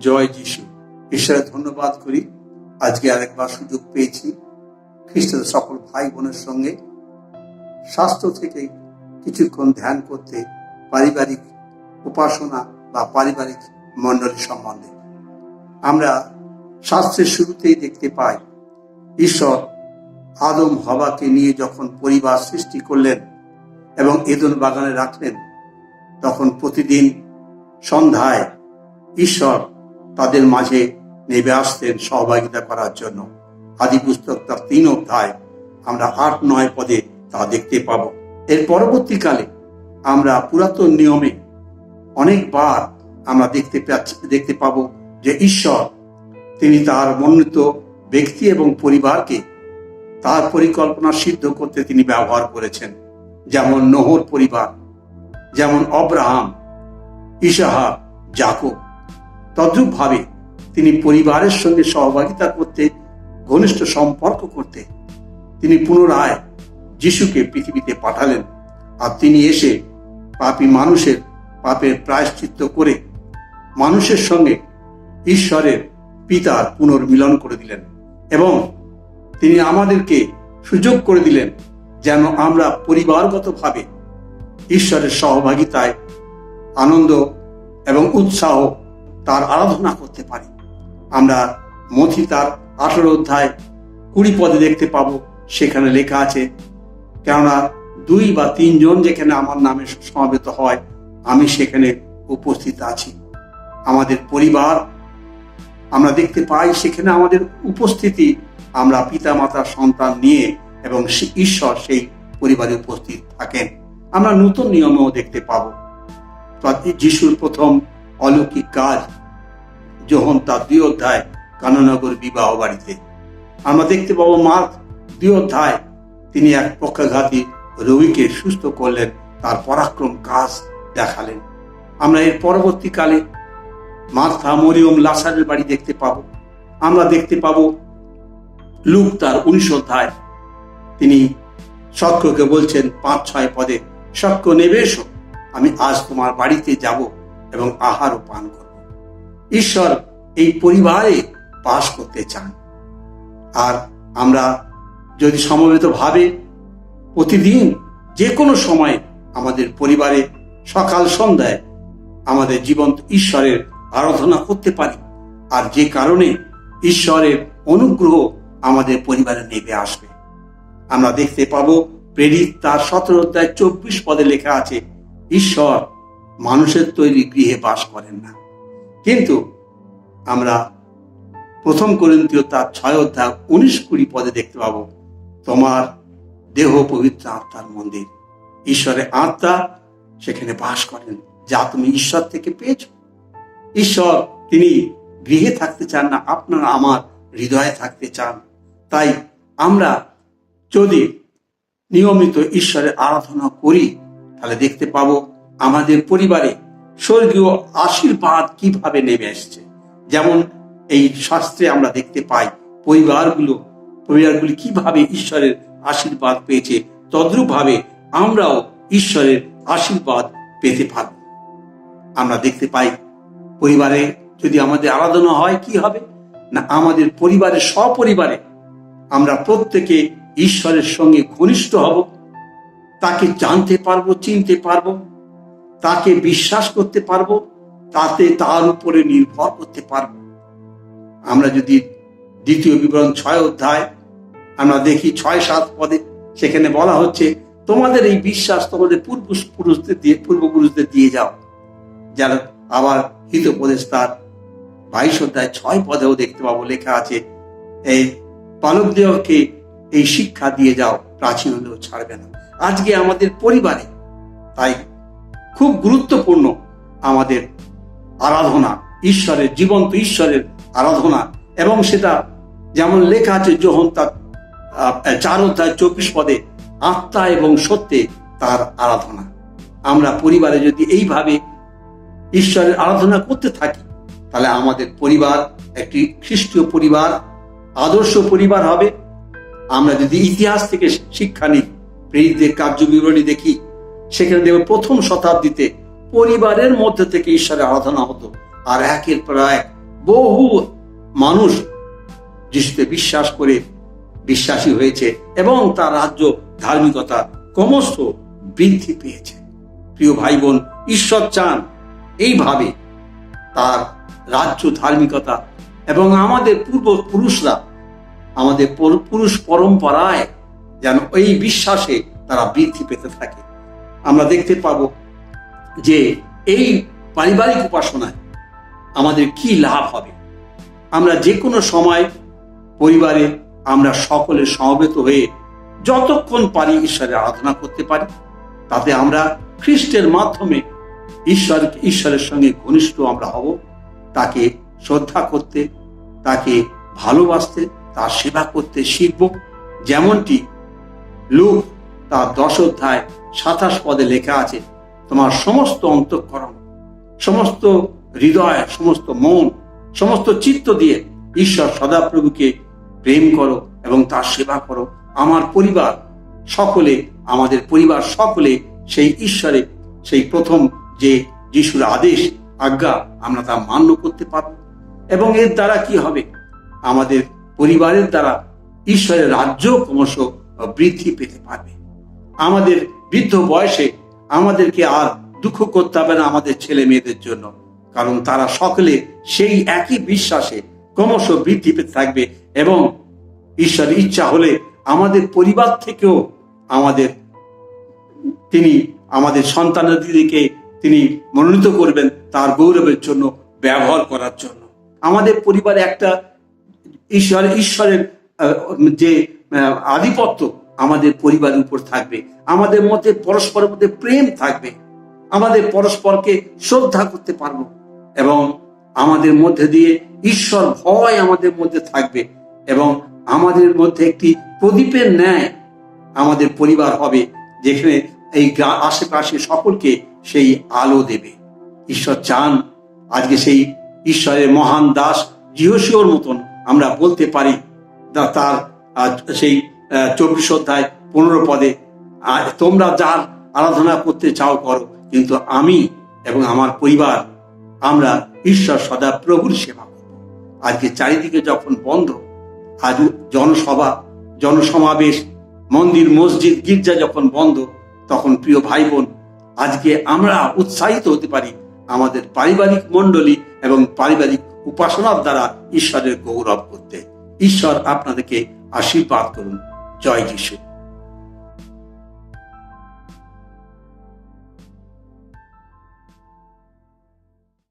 জয় যিশু। ঈশ্বরের ধন্যবাদ করি। আজকে আরেকবার সুযোগ পেয়েছি। খ্রিস্টের সকল ভাই বোনের সঙ্গে স্বাস্থ্য থেকে কিছুক্ষণ ধ্যান করতে, পারিবারিক উপাসনা বা পারিবারিক মণ্ডলী সম্বন্ধে। আমরা শাস্ত্রের শুরুতেই দেখতে পাই, ঈশ্বর আদম হবাকে নিয়ে যখন পরিবার সৃষ্টি করলেন এবং এদন বাগানে রাখলেন, তখন প্রতিদিন সন্ধ্যায় ঈশ্বর তাদের মাঝে নেমে আসতেন সহভাগিতা করার জন্য। আদি পুস্তক তার তিন অধ্যায়, আমরা আট নয় পদে তা দেখতে পাব। এর পরবর্তীকালে আমরা পুরাতন নিয়মে অনেকবার আমরা দেখতে দেখতে পাবো যে ঈশ্বর, তিনি তার মনোনীত ব্যক্তি এবং পরিবারকে তার পরিকল্পনা সিদ্ধ করতে তিনি ব্যবহার করেছেন। যেমন নহর পরিবার, যেমন অব্রাহাম ইসাহা জাকব। তদ্রূপভাবে তিনি পরিবারের সঙ্গে সহভাগিতা করতে, ঘনিষ্ঠ সম্পর্ক করতে তিনি পুনরায় যিশুকে পৃথিবীতে পাঠালেন আর তিনি এসে পাপী মানুষের পাপের প্রায়শ্চিত্ত করে মানুষের সঙ্গে ঈশ্বরের পিতার পুনর্মিলন করে দিলেন এবং তিনি আমাদেরকে সুযোগ করে দিলেন যেন আমরা পরিবারগতভাবে ঈশ্বরের সহভাগিতায় আনন্দ এবং উৎসাহ তার আরাধনা করতে পারি। আমরা মথি তার আঠারো অধ্যায় কুড়ি পদে দেখতে পাবো, সেখানে লেখা আছে, কেননা দুই বা তিনজন যেখানে আমার নামে সমাবেত হয়, আমি সেখানে উপস্থিত আছি। আমাদের পরিবার, আমরা দেখতে পাই সেখানে আমাদের উপস্থিতি, আমরা পিতা মাতার সন্তান নিয়ে এবং ঈশ্বর সেই পরিবারে উপস্থিত থাকেন। আমরা নতুন নিয়মেও দেখতে পাবো। যিশুর প্রথম অলৌকিক কাজ যখন তার দুই অধ্যায় কাননগর বিবাহ বাড়িতে। আমরা দেখতে পাবো মার্ক দুই অধ্যায় তিনি এক পক্ষাঘাতী রোগীকে সুস্থ করলেন, তার পরাক্রম কাজ দেখালেন। আমরা এর পরবর্তীকালে মার্থা মরিয়ম লাসারের বাড়ি দেখতে পাবো। আমরা দেখতে পাবো লুক তার উনিশ অধ্যায়। তিনি সক্রকে বলছেন, পাঁচ ছয় পদে সক্র নেবে এসো, আমি আজ তোমার বাড়িতে যাব। এবং আহারও পান করব। ঈশ্বর এই পরিবারে বাস করতে চান। আর আমরা যদি সমবেত ভাবে প্রতিদিন যে কোনো সময় আমাদের পরিবারে সকাল, সন্ধ্যায় আমাদের জীবন্ত ঈশ্বরের আরাধনা করতে পারি, আর যে কারণে ঈশ্বরের অনুগ্রহ আমাদের পরিবারে নেমে আসবে। আমরা দেখতে পাবো, প্রেরিত তার সতেরো অধ্যায় চব্বিশ পদে লেখা আছে, ঈশ্বর মানুষের তৈরি গৃহে বাস করেন না। কিন্তু আমরা প্রথম করিন্তীয় তার ছয় অধ্যায় উনিশ কুড়ি পদে দেখতে পাবো, তোমার দেহ পবিত্র আত্মার মন্দির। ঈশ্বরের আত্মা সেখানে বাস করেন, যা তুমি ঈশ্বর থেকে পেয়েছ। ঈশ্বর তিনি গৃহে থাকতে চান না, আপনার আমার হৃদয়ে থাকতে চান। তাই আমরা যদি নিয়মিত ঈশ্বরের আরাধনা করি, তাহলে দেখতে পাবো আমাদের পরিবারে স্বর্গীয় আশীর্বাদ কীভাবে নেমে এসছে? যেমন এই শাস্ত্রে আমরা দেখতে পাই, পরিবারগুলো, পরিবারগুলি কীভাবে ঈশ্বরের আশীর্বাদ পেয়েছে তদ্রূপ ভাবে আমরাও ঈশ্বরের আশীর্বাদ পেতে পারব আমরা দেখতে পাই, পরিবারে যদি আমাদের আরাধনা হয়, কি হবে? না, আমাদের পরিবারের সপরিবারে আমরা প্রত্যেকে ঈশ্বরের সঙ্গে ঘনিষ্ঠ হব, তাকে জানতে পারব, চিনতে পারব। তাকে বিশ্বাস করতে পারব, তাতে তার উপরে নির্ভর করতে পারব। আমরা যদি দ্বিতীয় বিবরণ ছয় অধ্যায়, আমরা দেখি ছয় সাত পদে সেখানে বলা হচ্ছে, তোমাদের এই বিশ্বাস তোমাদের পূর্ব পুরুষদের দিয়ে, পূর্বপুরুষদের দিয়ে যাও। যারা আবার হিতোপদেশ তার বাইশ অধ্যায় ছয় পদেও দেখতে পাবো লেখা আছে, এই পালকদেহকে এই শিক্ষা দিয়ে যাও, প্রাচীন হলেও ছাড়বে না। আজকে আমাদের পরিবারে তাই খুব গুরুত্বপূর্ণ আমাদের আরাধনা, ঈশ্বরের, জীবন্ত ঈশ্বরের আরাধনা। এবং সেটা যেমন লেখা আছে, যখন তার চার অধ্যায় চব্বিশ পদে, আত্মা এবং সত্যে তার আরাধনা। আমরা পরিবারে যদি এইভাবে ঈশ্বরের আরাধনা করতে থাকি, তাহলে আমাদের পরিবার, একটি খ্রিস্টীয় পরিবার, আদর্শ পরিবার হবে। আমরা যদি ইতিহাস থেকে শিক্ষা নিই প্রেরিতদের কার্য বিবরণী দেখি সেখানে দেখব প্রথম শতাব্দীতে পরিবারের মধ্যে থেকে ঈশ্বরের আরাধনা হতো। আর একের পর এক বহু মানুষ যিশুতে বিশ্বাস করে বিশ্বাসী হয়েছে এবং তার রাজ্য ধার্মিকতা ক্রমশ বৃদ্ধি পেয়েছে। প্রিয় ভাই বোন ঈশ্বর চান এইভাবে তার রাজ্য ধার্মিকতা এবং আমাদের পূর্বপুরুষরা, আমাদের পুরুষ পরম্পরায় যেন এই বিশ্বাসে তারা বৃদ্ধি পেতে থাকে। আমরা দেখতে পাব যে এই পারিবারিক উপাসনায় আমাদের কি লাভ হবে। আমরা যে কোনো সময় পরিবারে আমরা সকলে সমবেত হয়ে যতক্ষণ পারি ঈশ্বরের আরাধনা করতে পারি, তাতে আমরা খ্রিস্টের মাধ্যমে ঈশ্বর, ঈশ্বরের সঙ্গে ঘনিষ্ঠ আমরা হব। তাকে শ্রদ্ধা করতে, তাকে ভালোবাসতে, তার সেবা করতে শিখব। যেমনটি লুক তার দশ অধ্যায় সাতাশ পদে লেখা আছে, তোমার সমস্ত অন্তঃকরণ, সমস্ত হৃদয়, সমস্ত মন, সমস্ত চিত্ত দিয়ে ঈশ্বর সদাপ্রভুকে প্রেম করো এবং তার সেবা করো। আমার পরিবার সকলে, আমাদের পরিবার সকলে সেই ঈশ্বরে, সেই প্রথম যে যিশুর আদেশ, আজ্ঞা আমরা তা মান্য করতে পারব। এবং এর দ্বারা কি হবে? আমাদের পরিবারের দ্বারা ঈশ্বরের রাজ্য ক্রমশ বৃদ্ধি পেতে পারবে। আমাদের বৃদ্ধ বয়সে আমাদেরকে আর দুঃখ করতে হবে না আমাদের ছেলে মেয়েদের জন্য। কারণ তারা সকলে সেই একই বিশ্বাসে ক্রমশ বৃদ্ধি পেতে থাকবে এবং ঈশ্বরের ইচ্ছা হলে আমাদের পরিবার থেকেও আমাদের তিনি আমাদের সন্তানাদিকে তিনি মনোনীত করবেন তার গৌরবের জন্য, ব্যবহার করার জন্য। আমাদের পরিবারে একটা ঈশ্বর, ঈশ্বরের যে আধিপত্য আমাদের পরিবারের উপর থাকবে, আমাদের মধ্যে পরস্পরের মধ্যে প্রেম থাকবে, আমাদের পরস্পরকে শ্রদ্ধা করতে পারব এবং আমাদের মধ্যে দিয়ে ঈশ্বর ভয় আমাদের মধ্যে থাকবে এবং আমাদের মধ্যে একটি প্রদীপের ন্যায় আমাদের পরিবার হবে, যেখানে এই আশেপাশে সকলকে সেই আলো দেবে। ঈশ্বর চান আজকে সেই ঈশ্বরের মহান দাস জিহসিওর মতন আমরা বলতে পারি তার সেই চব্বিশ অধ্যায় পনেরো পদে তোমরা যার আরাধনা করতে চাও করো, কিন্তু আমি এবং আমার পরিবার, আমরা ঈশ্বর সদা প্রভুর সেবা করব। আজকে চারিদিকে যখন বন্ধ, আজ জনসভা, জনসমাবেশ, মন্দির, মসজিদ, গির্জা যখন বন্ধ, তখন প্রিয় ভাই বোন আজকে আমরা উৎসাহিত হতে পারি আমাদের পারিবারিক মণ্ডলী এবং পারিবারিক উপাসনার দ্বারা ঈশ্বরের গৌরব করতে। ঈশ্বর আপনাদেরকে আশীর্বাদ করুন। জয় যিশু